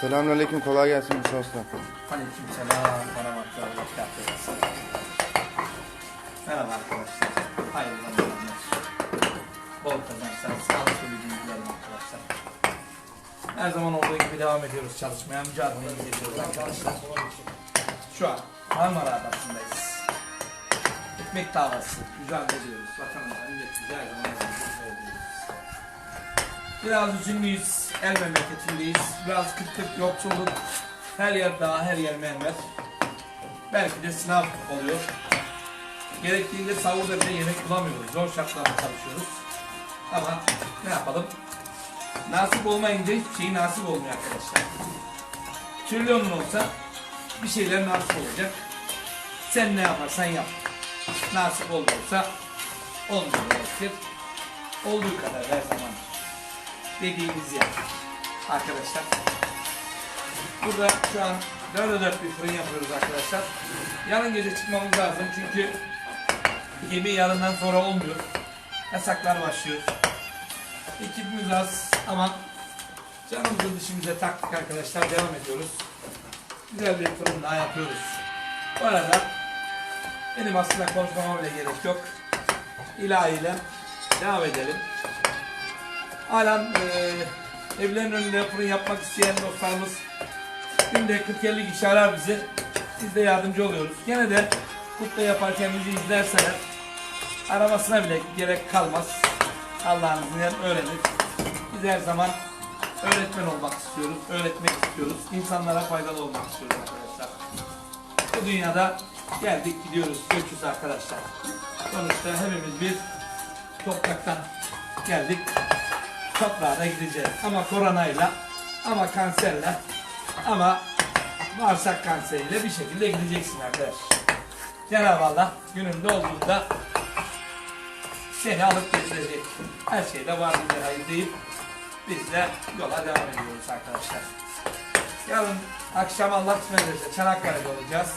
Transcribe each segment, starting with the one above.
Selamünaleyküm kolay gelsin Musa Usta. Ve berekatuhu. Merhaba arkadaşlar. Hayırlı Ramazanlar. Bol kazançlar, sağlıklı bir gün dilerim arkadaşlar. Her zaman olduğu gibi devam ediyoruz çalışmaya. Mücadele ediyoruz arkadaşlar. Şu an Marmara Adası'ndayız. Ekmek davası. Mücadele ediyoruz. Vatanımıza, milletimize her zaman. Biraz üzünlüyüz. El memleketindeyiz. Biraz kıtlık, yoksulluk. Her yer dağ, her yer mermer. Belki de sınav oluyor. Gerektiğinde sahurda bile yemek bulamıyoruz. Zor şartlarda çalışıyoruz. Ama ne yapalım? Nasip olmayınca hiçbir şey nasip olmuyor arkadaşlar. Trilyonun olsa bir şeyler nasip olacak. Sen ne yaparsan yap. Nasip olmuyorsa olmuyor demektir. Olduğu kadar her zaman dediğimiz yer. Arkadaşlar. Burada şu an 4'e 4 bir fırın yapıyoruz arkadaşlar. Yarın gece çıkmamız lazım çünkü gemi yarından sonra olmuyor. Yasaklar başlıyor. Ekibimiz az ama canımızı dişimize taktık arkadaşlar. Devam ediyoruz. Güzel bir fırın daha yapıyoruz. Bu arada benim aslında konuşmama bile gerek yok. İlahiyle devam edelim. Halen eee evlerin önünde fırın yapmak isteyen dostlarımız günde 40-50 kişi arar bizi. Biz de yardımcı oluyoruz. Gene de kutla yaparken bizi izlerseler aramasına bile gerek kalmaz. Allah'ın izniyle öğrenir. Biz her zaman öğretmen olmak istiyoruz, öğretmek istiyoruz. İnsanlara faydalı olmak istiyoruz arkadaşlar. Bu dünyada geldik gidiyoruz, göçüz arkadaşlar. Sonuçta hepimiz bir topraktan geldik toprağa gideceğiz. Ama koronayla, ama kanserle, ama bağırsak kanseriyle bir şekilde gideceksin arkadaş. Cenab-ı Allah gününde olduğunda seni alıp getirecek. Her şeyde var bize hayır deyip biz de yola devam ediyoruz arkadaşlar. Yarın akşam Allah kısmet ederse Çanakkale'de olacağız.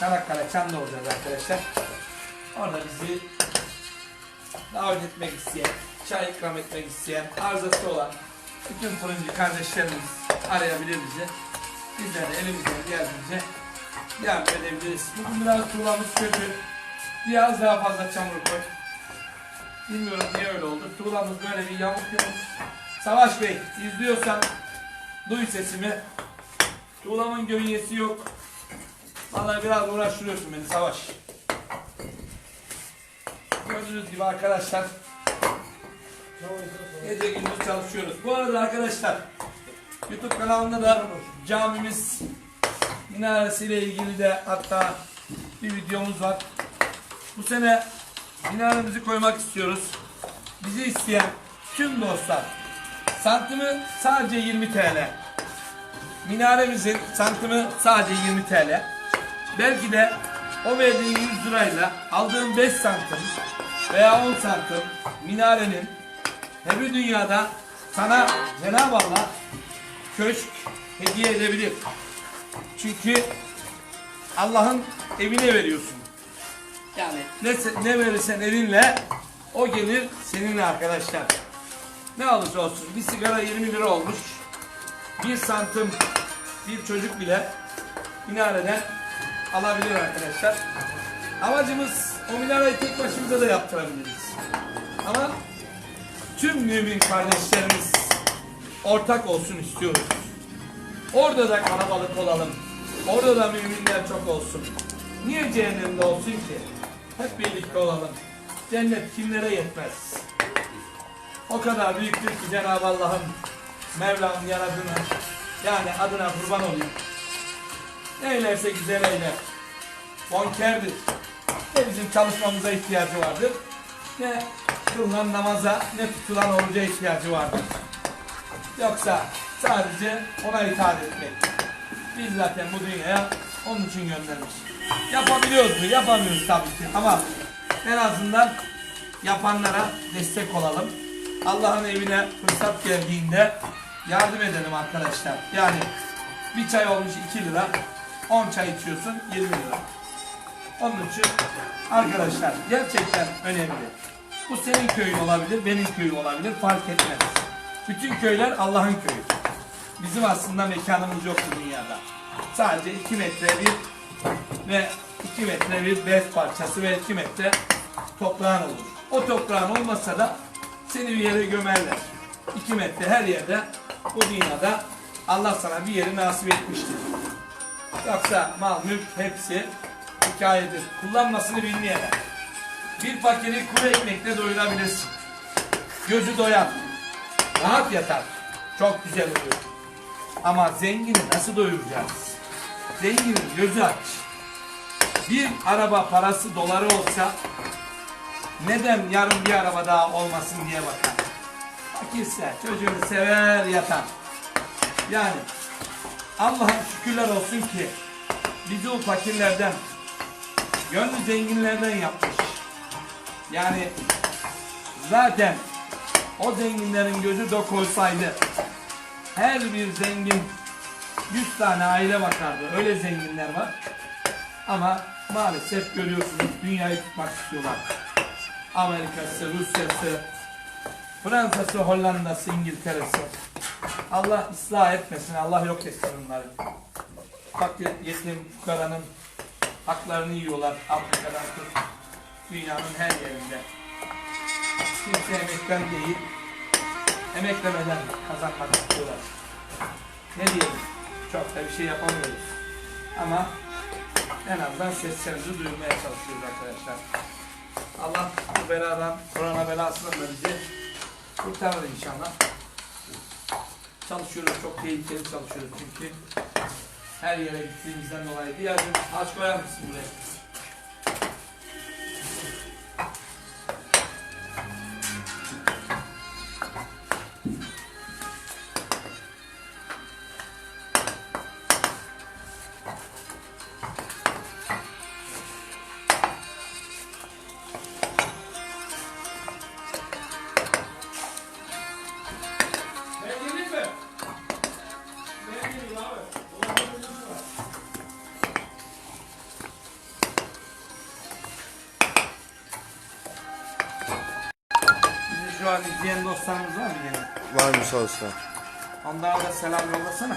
Çanakkale Çam'da olacağız arkadaşlar. Orada bizi davet etmek isteyen, çay ikram etmek isteyen, arızası olan bütün fırıncı kardeşlerimiz arayabilir bizi. Bizler de elimizden geldiğince yardım edebiliriz. Bugün biraz tuğlamız kötü. Biraz daha fazla çamur koy. Bilmiyorum niye öyle oldu. Tuğlamız böyle bir yamuk yumuk. Savaş Bey izliyorsan duy sesimi. Tuğlamın gönyesi yok. Vallahi biraz uğraştırıyorsun beni Savaş. Gördüğünüz gibi arkadaşlar gece gündüz çalışıyoruz. Bu arada arkadaşlar YouTube kanalında da camimiz minaresiyle ilgili de hatta bir videomuz var. Bu sene minaremizi koymak istiyoruz. Bizi isteyen tüm dostlar santimi sadece 20 TL. Minaremizin santimi sadece 20 TL. Belki de o verdiğin 100 lirayla aldığın 5 santim veya 10 santim minarenin Hebri dünyada sana Cenab-ı Allah köşk hediye edebilir. Çünkü Allah'ın evine veriyorsun. Yani ne, ne verirsen elinle o gelir seninle arkadaşlar. Ne olursa olsun bir sigara 20 lira olmuş. Bir santim bir çocuk bile minareden alabilir arkadaşlar. Amacımız o minareyi tek başımıza da yaptırabiliriz. Ama tüm mümin kardeşlerimiz ortak olsun istiyoruz. Orada da kalabalık olalım. Orada da müminler çok olsun. Niye cehennemde olsun ki? Hep birlikte olalım. Cennet kimlere yetmez? O kadar büyüktür ki Cenab-ı Allah'ın Mevlam'ın yaradığına yani adına kurban olayım. Neylerse güzel eyler. Bonkerdir. Ne bizim çalışmamıza ihtiyacı vardır. Ne kılınan namaza ne tutulan oruca ihtiyacı vardır. Yoksa sadece ona itaat etmek. Biz zaten bu dünyaya onun için göndermiş. Yapabiliyoruz mu? Yapamıyoruz tabii ki. Ama en azından yapanlara destek olalım. Allah'ın evine fırsat geldiğinde yardım edelim arkadaşlar. Yani bir çay olmuş 2 lira, 10 çay içiyorsun 20 lira. Onun için arkadaşlar gerçekten önemli. Bu senin köyün olabilir, benim köyüm olabilir fark etmez. Bütün köyler Allah'ın köyü. bizim aslında mekanımız yok bu dünyada. Sadece 2 metre bir ve 2 metre bir bez parçası ve 2 metre toprağın olur. O toprağın olmasa da seni bir yere gömerler. 2 metre her yerde bu dünyada Allah sana bir yeri nasip etmiştir. Yoksa mal mülk hepsi hikayedir. Kullanmasını bilmeyene. Bir fakiri kuru ekmekle doyurabilirsin. Gözü doyar. Rahat yatar. Çok güzel oluyor. Ama zengini nasıl doyuracağız? Zenginin gözü aç. Bir araba parası doları olsa neden yarın bir araba daha olmasın diye bakar. Fakirse çocuğunu sever yatar. Yani Allah'a şükürler olsun ki bizi o fakirlerden gönlü zenginlerden yapmış. Yani zaten o zenginlerin gözü dok olsaydı her bir zengin 100 tane aile bakardı. Öyle zenginler var. Ama maalesef görüyorsunuz dünyayı tutmak istiyorlar. Amerika'sı, Rusya'sı, Fransa'sı, Hollanda'sı, İngiltere'si. Allah ıslah etmesin, Allah yok etsin onları. Fakir, yetim, fukaranın haklarını yiyorlar Afrika'dan tut. Dünyanın her yerinde. Kimse emekten değil, emeklemeden kazanmak istiyorlar. Ne diyelim, çok da bir şey yapamıyoruz. Ama en azından seslerimizi duyurmaya çalışıyoruz arkadaşlar. Allah bu beladan, korona belasından da bizi kurtarır inşallah. Çalışıyoruz, çok tehlikeli çalışıyoruz çünkü her yere gittiğimizden dolayı. Diğercim aç koyar mısın buraya? İzleyen dostlarımız var mı yine? Var Musa Usta. Onlara da selam yollasana.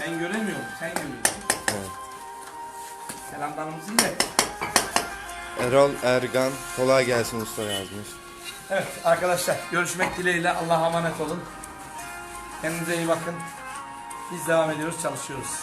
Ben göremiyorum, sen görüyorsun. Evet. Selamlarımızı ilet. Erol Ergan kolay gelsin usta yazmış. Evet arkadaşlar görüşmek dileğiyle Allah'a emanet olun. Kendinize iyi bakın. Biz devam ediyoruz, çalışıyoruz.